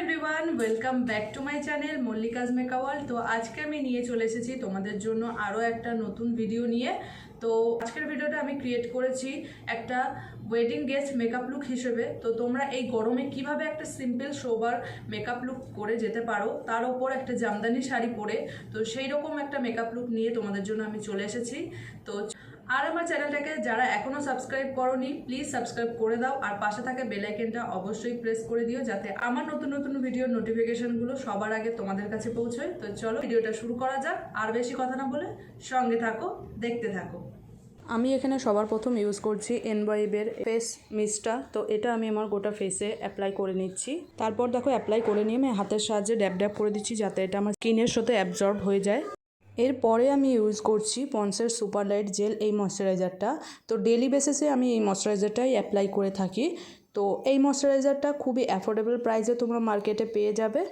Everyone welcome back to my channel Mallika's মেকাওয়াল তো আজকে আমি নিয়ে চলে এসেছি তোমাদের জন্য আরও একটা নতুন ভিডিও নিয়ে। তো আজকের ভিডিওটা আমি ক্রিয়েট করেছি একটা ওয়েডিং গেস্ট মেকআপ লুক হিসেবে। তো তোমরা এই গরমে কীভাবে একটা সিম্পল সোবার মেকআপ লুক করে যেতে পারো, তার ওপর একটা জামদানি শাড়ি পরে। তো সেই রকম একটা মেকআপ লুক নিয়ে তোমাদের জন্য আমি চলে এসেছি। তো আর আমার চ্যানেলটাকে যারা এখনও সাবস্ক্রাইব করনি প্লিজ সাবস্ক্রাইব করে দাও। আর পাশে থাকা বেল আইকনটা অবশ্যই প্রেস করে দিও যাতে আমার নতুন নতুন ভিডিওর নোটিফিকেশনগুলো সবার আগে তোমাদের কাছে পৌঁছয়। তো চলো ভিডিওটা শুরু করা যাক। আর বেশি কথা না বলে সঙ্গে থাকো, দেখতে থাকো। আমি এখানে সবার প্রথম ইউজ করছি এনওয়াইবের ফেস মিস্টটা তো এটা আমি আমার গোটা ফেসে অ্যাপ্লাই করে নিচ্ছি। তারপর দেখো অ্যাপ্লাই করে নিয়ে আমি হাতের সাহায্যে ড্যাব ড্যাব করে দিচ্ছি যাতে এটা আমার স্কিনের সাথে অ্যাবজর্ব হয়ে যায়। এরপরে আমি ইউজ করছি পন্সের সুপার লাইট জেল এই ময়শ্চারাইজারটা তো ডেলি বেসিসে আমি এই ময়শ্চারাইজারটাই অ্যাপ্লাই করে থাকি। তো এই ময়শ্চারাইজারটা খুবই অ্যাফোর্ডেবল প্রাইসে তোমরা মার্কেটে পেয়ে যাবে।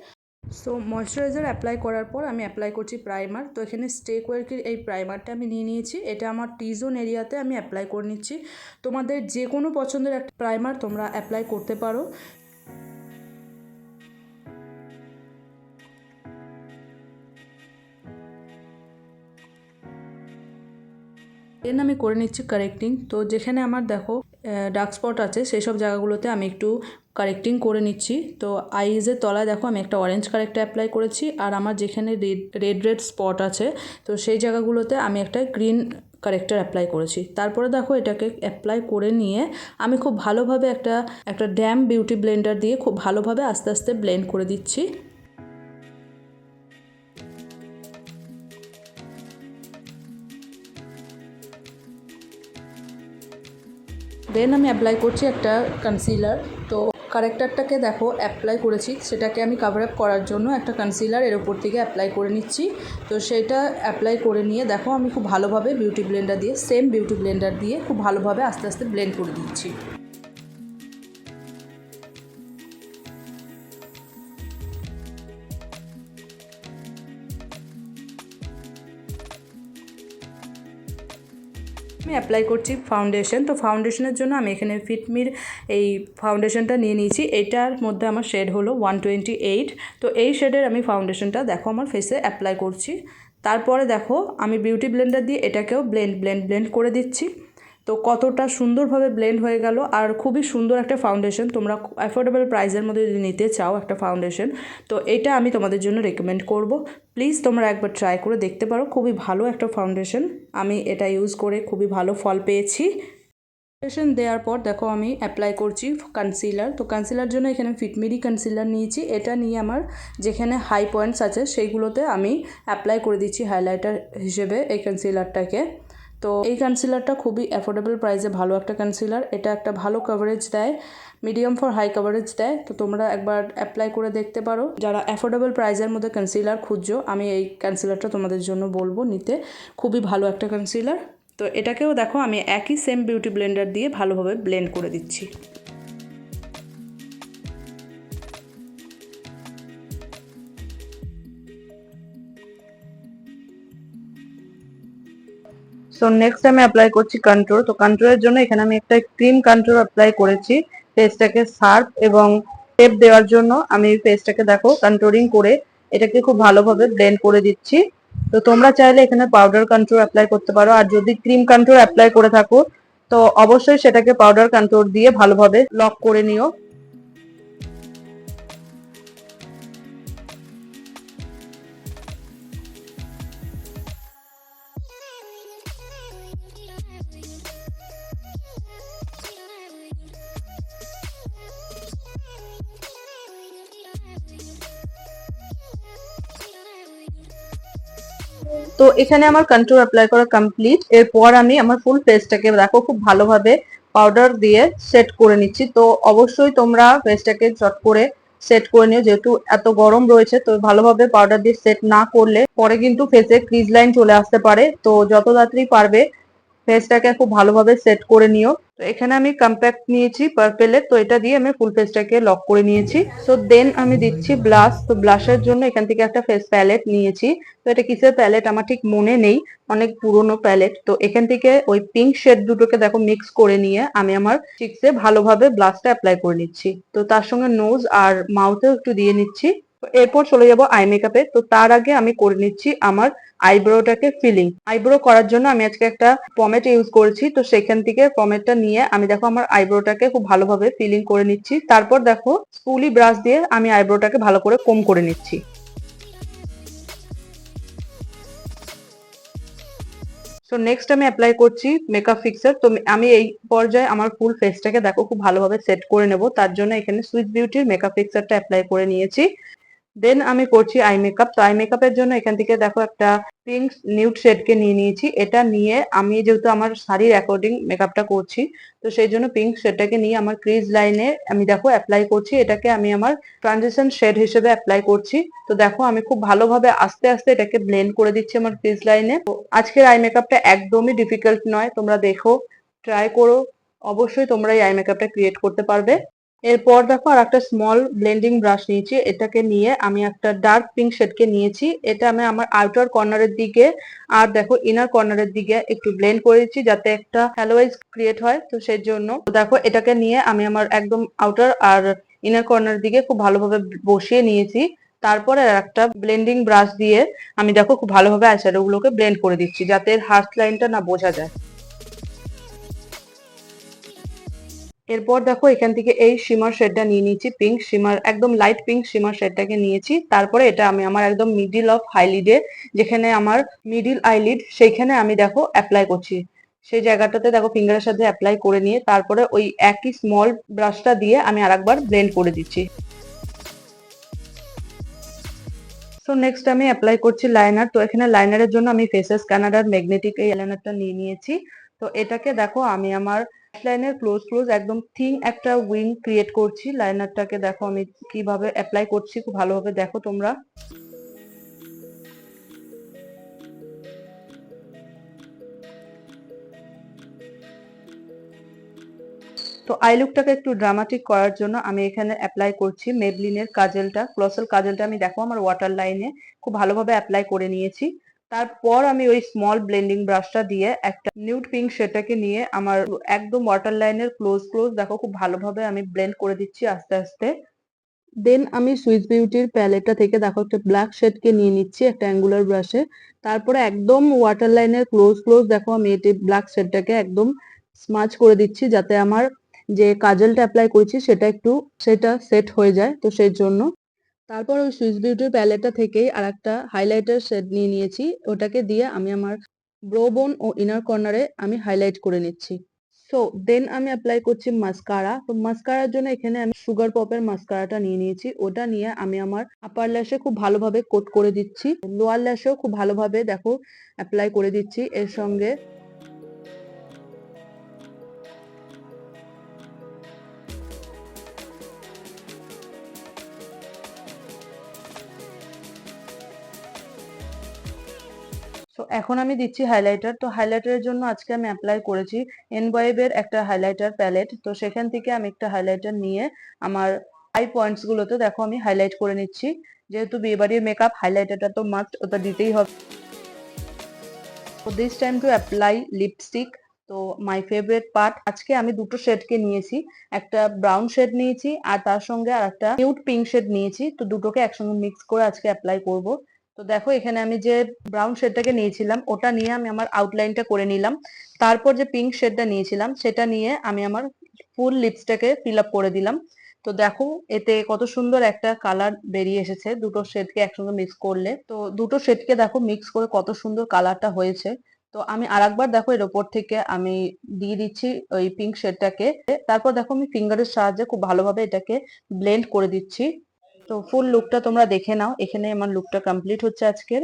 সো ময়শ্চারাইজার অ্যাপ্লাই করার পর আমি অ্যাপ্লাই করছি প্রাইমার তো এখানে স্টেক ওয়ার্কের এই প্রাইমারটা আমি নিয়ে নিয়েছি। এটা আমার টি জোন এরিয়াতে আমি অ্যাপ্লাই করে নিচ্ছি। তোমাদের যে কোনো পছন্দের একটা প্রাইমার তোমরা অ্যাপ্লাই করতে পারো। দেন আমি করে নিচ্ছি কারেক্টিং তো যেখানে আমার দেখো ডার্ক স্পট আছে সেই সব জায়গাগুলোতে আমি একটু কারেক্টিং করে নিচ্ছি। তো আইজের তলায় দেখো, আমি একটা অরেঞ্জ কারেক্টার অ্যাপ্লাই করেছি, আর আমার যেখানে রেড রেড রেড স্পট আছে, তো সেই জায়গাগুলোতে আমি একটা গ্রিন কারেক্টার অ্যাপ্লাই করেছি। তারপরে দেখো, এটাকে অ্যাপ্লাই করে নিয়ে আমি খুব ভালোভাবে একটা একটা ড্যাম বিউটি ব্লেন্ডার দিয়ে খুব ভালোভাবে আস্তে আস্তে ব্লেন্ড করে দিচ্ছি। দেন আমি অ্যাপ্লাই করছি একটা কনসিলার তো কারেক্টারটাকে দেখো অ্যাপ্লাই করেছি। সেটাকে আমি কাভার আপ করার জন্য একটা কনসিলার এর উপর থেকে অ্যাপ্লাই করে নিচ্ছি। তো সেটা অ্যাপ্লাই করে নিয়ে দেখো, আমি খুব ভালোভাবে বিউটি ব্লেন্ডার দিয়ে সেম বিউটি ব্লেন্ডার দিয়ে খুব ভালোভাবে আস্তে আস্তে ব্লেন্ড করে দিচ্ছি। আমি অ্যাপ্লাই করছি ফাউন্ডেশন তো ফাউন্ডেশনের জন্য আমি এখানে ফিটমির এই ফাউন্ডেশনটা নিয়ে নিয়েছি। এটার মধ্যে আমার শেড হলো ওয়ান টোয়েন্টি এইট তো এই শেডের আমি ফাউন্ডেশনটা দেখো আমার ফেসে অ্যাপ্লাই করছি। তারপরে দেখো আমি বিউটি ব্লেন্ডার দিয়ে এটাকেও ব্লেন্ড ব্লেন্ড ব্লেন্ড করে দিচ্ছি। তো কতটা সুন্দরভাবে ব্লেন্ড হয়ে গেল আর খুবই সুন্দর একটা ফাউন্ডেশন তোমরা অ্যাফোর্ডেবল প্রাইসের মধ্যে যদি নিতে চাও একটা ফাউন্ডেশন তো এটা আমি তোমাদের জন্য রেকমেন্ড করব। প্লিজ তোমরা একবার ট্রাই করে দেখতে পারো। খুবই ভালো একটা ফাউন্ডেশন আমি এটা ইউজ করে খুবই ভালো ফল পেয়েছি। ফাউন্ডেশন দেওয়ার পর দেখো আমি অ্যাপ্লাই করছি কনসিলার তো কনসিলার জন্য এখানে ফিটমিরি কনসিলার নিয়েছি। এটা নিয়ে আমার যেখানে হাই পয়েন্টস আছে, সেইগুলোতে আমি অ্যাপ্লাই করে দিচ্ছি হাইলাইটার হিসেবে এই কনসিলারটাকে তো এই কনসিলারটা খুবই অ্যাফোর্ডেবল প্রাইসে ভালো একটা কনসিলার এটা একটা ভালো কভারেজ দেয় মিডিয়াম ফর হাই কভারেজ দেয়। তো তোমরা একবার অ্যাপ্লাই করে দেখতে পারো। যারা অ্যাফোর্ডেবল প্রাইসের মধ্যে কনসিলার খুঁজছো, আমি এই কনসিলারটা তোমাদের জন্য বলব নিতে। খুবই ভালো একটা কনসিলার তো এটাকেও দেখো, আমি একই সেম বিউটি ব্লেন্ডার দিয়ে ভালোভাবে ব্লেন্ড করে দিচ্ছি। সো নেক্সট আমি অ্যাপ্লাই করছি কন্ট্রোল তো কন্ট্রোলের জন্য এখানে আমি একটা ক্রিম কন্ট্রোল অ্যাপ্লাই করেছি। ফেসটাকে শার্প এবং টেপ দেওয়ার জন্য আমি ফেসটাকে দেখো কন্ট্রোলিং করে এটাকে খুব ভালোভাবে ব্লেন্ড করে দিচ্ছি। তো তোমরা চাইলে এখানে পাউডার কন্ট্রোল অ্যাপ্লাই করতে পারো। আর যদি ক্রিম কন্ট্রোল অ্যাপ্লাই করে থাকো, তো অবশ্যই সেটাকে পাউডার কন্ট্রোল দিয়ে ভালোভাবে লক করে নিও। তো এখানে আমার কন্ট্রোল অ্যাপ্লাই করা কমপ্লিট এরপর আমি আমার ফুল ফেসটাকে দেখো, খুব ভালোভাবে পাউডার দিয়ে সেট করে নিচ্ছি। তো অবশ্যই তোমরা ফেসটাকে চট করে সেট করে নিও, যেহেতু এত গরম রয়েছে, তো ভালোভাবে পাউডার দিয়ে সেট না করলে পরে কিন্তু ফেসে ক্রিজ লাইন চলে আসতে পারে। তো যত তাড়াতাড়ি পারবে ফেসটাকে খুব ভালোভাবে সেট করে নিও। তো এখানে আমি কম্প্যাক্ট নিয়েছি পার্পেলের তো এটা দিয়ে আমি ফুল ফেসটাকে লক করে নিয়েছি। সো দেন আমি দিচ্ছি ব্লাশ তো ব্লাশের জন্য এখান থেকে একটা ফেস প্যালেট নিয়েছি। তো এটা কিসের প্যালেট আমার ঠিক মনে নেই, অনেক পুরনো প্যালেট তো এখান থেকে ওই পিঙ্ক শেড দুটোকে দেখো মিক্স করে নিয়ে আমি আমার চিক্সে ভালোভাবে ব্লাশটা অ্যাপ্লাই করে নিচ্ছি। তো তার সঙ্গে নোজ আর মাউথেও একটু দিয়ে নিচ্ছি। এরপর চলে যাব আই মেকআপে তো তার আগে আমি করে নিচ্ছি আমার আইব্রোটাকে ফিলিং আইব্রো করার জন্য আমি আজকে একটা পমেট ইউজ করেছি। তো সেখান থেকে পমেটটা নিয়ে আমি দেখো আমার আইব্রোটাকে খুব ভালোভাবে ফিলিং করে নিচ্ছি। তারপর দেখো স্পুলি ব্রাশ দিয়ে আমি আইব্রোটাকে ভালো করে কম করে নিচ্ছি। তো নেক্সট আমি অ্যাপ্লাই করছি মেকআপ ফিক্সার তো আমি এই পর্যায়ে আমার ফুল ফেসটাকে দেখো খুব ভালোভাবে সেট করে নেব। তার জন্য এখানে সুইস বিউটির মেকআপ ফিক্সারটা অ্যাপ্লাই করে নিয়েছি। দেন আমি করছি আই মেকআপ তো আই মেকআপের জন্য এখান থেকে দেখো একটা পিঙ্ক নিউড শেডকে নিয়ে নিয়েছি। এটা নিয়ে আমি যেহেতু আমার শাড়ির অ্যাকর্ডিং মেকআপটা করছি, তো সেই জন্য পিঙ্ক শেডটাকে নিয়ে আমার ক্রিজ লাইনে আমি দেখো অ্যাপ্লাই করছি। এটাকে আমি আমার ট্রানজিশন শেড হিসেবে অ্যাপ্লাই করছি। তো দেখো আমি খুব ভালোভাবে আস্তে আস্তে এটাকে ব্লেন্ড করে দিচ্ছি আমার ক্রিজ লাইনে আজকের আই মেকআপটা একদমই ডিফিকাল্ট নয়, তোমরা দেখো ট্রাই করো। অবশ্যই তোমরা এই আই মেকআপটা ক্রিয়েট করতে পারবে। এরপর দেখো আর একটা স্মল ব্লেন্ডিং ব্রাশ নিয়েছি। এটাকে নিয়ে আমি একটা ডার্ক পিঙ্ক শেডকে নিয়েছি। এটা আমি আমার আউটার কর্নারের দিকে আর দেখো ইনার কর্নারের দিকে একটু ব্লেন্ড করেছি যাতে একটা হ্যালোয়াইজ ক্রিয়েট হয়। তো সেই জন্য দেখো এটাকে নিয়ে আমি আমার একদম আউটার আর ইনার কর্নার দিকে খুব ভালোভাবে বসিয়ে নিয়েছি। তারপরে একটা ব্লেন্ডিং ব্রাশ দিয়ে আমি দেখো খুব ভালোভাবে আইশ্যাডো গুলোকে ব্লেন্ড করে দিচ্ছি যাতে হার্ট লাইনটা না বোঝা যায়। এরপর দেখো এখান থেকে এই শিমার শেডটা নিয়ে নিয়েছি পিঙ্ক শিমার একদম লাইট পিঙ্ক শিমার শেডটাকে নিয়েছি। তারপরে এটা আমি আমার একদম মিডিল অফ হাইলিডে যেখানে আমার মিডিল আইলিড সেইখানে আমি দেখো অ্যাপ্লাই করছি। সেই জায়গাটাতে দেখো ফিঙ্গারের সাথে অ্যাপ্লাই করে নিয়ে, তারপরে ওই একই স্মল ব্রাশটা দিয়ে আমি আরেকবার ব্লেন্ড করে দিচ্ছি। সো নেক্সট আমি অ্যাপ্লাই করছি লাইনার তো এখানে লাইনারের জন্য আমি ফেসেস কানাডার ম্যাগনেটিক এই লাইনারটা নিয়ে নিয়েছি। তো এটাকে দেখো আমি আমার লাইনের ক্লোজ ক্লোজ একদম থিং একটা উইং ক্রিয়েট করছি। লাইনারটাকে দেখো আমি কীভাবে অ্যাপ্লাই করছি, খুব ভালোভাবে দেখো তোমরা। তো আই লুকটাকে একটু ড্রামাটিক করার জন্য আমি এখানে অ্যাপ্লাই করছি মেবলিনের কাজেলটা। ক্লসেল কাজেলটা আমি দেখো আমার ওয়াটার লাইনে খুব ভালোভাবে অ্যাপ্লাই করে নিয়েছি। তারপর আমি ওই স্মল ব্লেন্ডিং ব্রাশটা দিয়ে একটা নিউড পিঙ্ক সেটাকে নিয়ে আমার একদম ওয়াটার লাইনের ক্লোজ ক্লোজ দেখো খুব ভালোভাবে আমি ব্লেন্ড করে দিচ্ছি আস্তে আস্তে। দেন আমি সুইস বিউটির প্যালেটটা থেকে দেখো একটা ব্ল্যাক শেডকে নিয়ে নিচ্ছি একটা অ্যাঙ্গুলার ব্রাশে তারপরে একদম ওয়াটার লাইনের ক্লোজ ক্লোজ দেখো আমি এটি ব্ল্যাক শেডটাকে একদম স্মাচ করে দিচ্ছি যাতে আমার যে কাজলটা অ্যাপ্লাই করেছি সেটা একটু সেটা সেট হয়ে যায় তো সেই জন্য। তারপর ওই সুইস বিউটির প্যালেটটা থেকেই আর একটা হাইলাইটার শেড নিয়ে নিয়েছি। ওটাকে দিয়ে আমি আমার ব্রো বোন ও ইনার কর্নারে আমি হাইলাইট করে নিচ্ছি। সো দেন আমি অ্যাপ্লাই করছি মাস্কারা তো মাস্কারার জন্য এখানে আমি সুগার পপের মাস্কারাটা নিয়ে নিয়েছি। ওটা নিয়ে আমি আমার আপার ল্যাশে খুব ভালোভাবে কোট করে দিচ্ছি। লোয়ার ল্যাশেও খুব ভালোভাবে, দেখো অ্যাপ্লাই করে দিচ্ছি। এর সঙ্গে এখন আমি দিচ্ছি হাইলাইটার তো হাইলাইটারের জন্য আজকে আমি অ্যাপ্লাই করেছি এনবয়েবের একটা হাইলাইটার প্যালেট তো সেখান থেকে আমি একটা হাইলাইটার নিয়ে আমার আই পয়েন্টস গুলোতে দেখো আমি হাইলাইট করে নিচ্ছি। যেহেতু বিয়েবাড়ির মেকআপ হাইলাইটারটা তো মাস্ট ওটা দিতেই হবে। This time to apply lipstick তো মাই ফেভারিট পার্ট আজকে আমি দুটো শেডকে নিয়েছি, একটা ব্রাউন শেড নিয়েছি আর তার সঙ্গে আর একটা নিউড পিঙ্ক শেড নিয়েছি। তো দুটোকে একসঙ্গে মিক্স করে আজকে অ্যাপ্লাই করব। তো দেখো, এখানে আমি যে ব্রাউন শেডটাকে নিয়েছিলাম, ওটা নিয়ে আমি আমার আউটলাইনটা করে নিলাম। তারপর যে পিঙ্ক শেডটা নিয়েছিলাম, সেটা নিয়ে আমি আমার ফুল লিপসটাকে ফিল আপ করে দিলাম। তো দেখো, এতে কত সুন্দর একটা কালার বেরিয়ে এসেছে। দুটো শেডকে একসঙ্গে মিক্স করলে। তো দুটো শেডকে দেখো মিক্স করে কত সুন্দর কালারটা হয়েছে। তো আমি আরেকবার দেখো, এর ওপর থেকে আমি দিয়ে দিচ্ছি ওই পিঙ্ক শেডটাকে তারপর দেখো, আমি ফিঙ্গারের সাহায্যে খুব ভালোভাবে এটাকে ব্লেন্ড করে দিচ্ছি। তো ফুল লুকটা তোমরা দেখে নাও। এখানে আমার লুকটা কমপ্লিট হচ্ছে আজকের।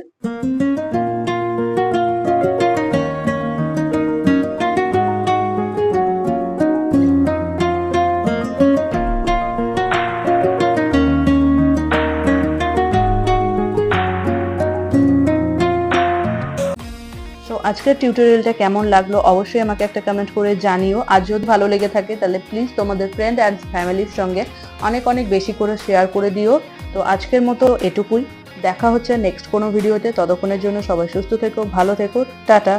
আজকের টিউটোরিয়ালটা কেমন লাগল অবশ্যই আমাকে একটা কমেন্ট করে জানিও। আর যদি ভালো লেগে থাকে, তাহলে প্লিজ তোমাদের ফ্রেন্ড অ্যান্ড ফ্যামিলির সঙ্গে অনেক অনেক বেশি করে শেয়ার করে দিও। তো আজকের মতো এটুকুই। দেখা হচ্ছে নেক্সট কোনো ভিডিওতে ততক্ষণের জন্য সবাই সুস্থ থেকো, ভালো থেকো। টাটা।